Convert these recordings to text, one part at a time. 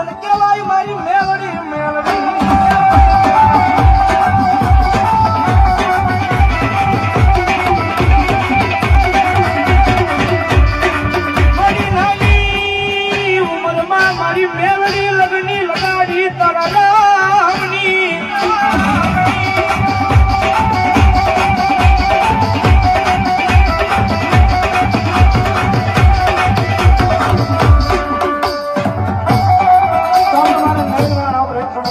તને કેવાય મારી મેલડી મેલડી આપણે એક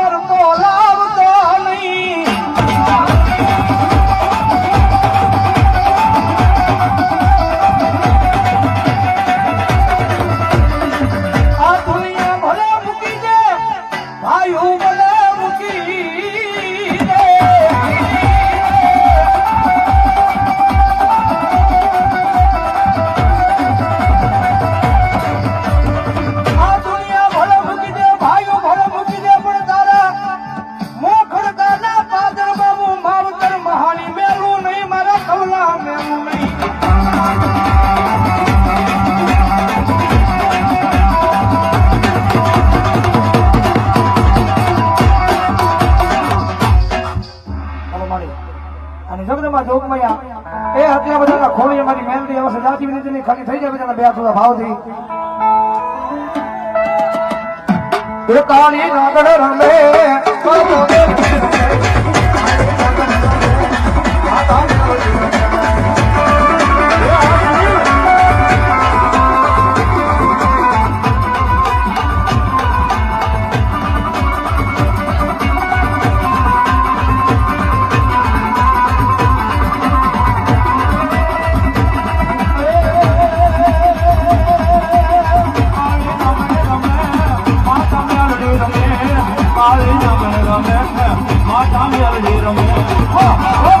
oh my God. મારી અને જગદમાં જોગમયા એ હત્યા બધાના ખોળી મારી મહેનતી અવશ્ય જાતિ વિનંતીની ખાલી થઈ જાય બધાના બે થોડા ભાવથી. કાળી નાગડ રમે કાળી રમે રમે માતા મેરડી રમે.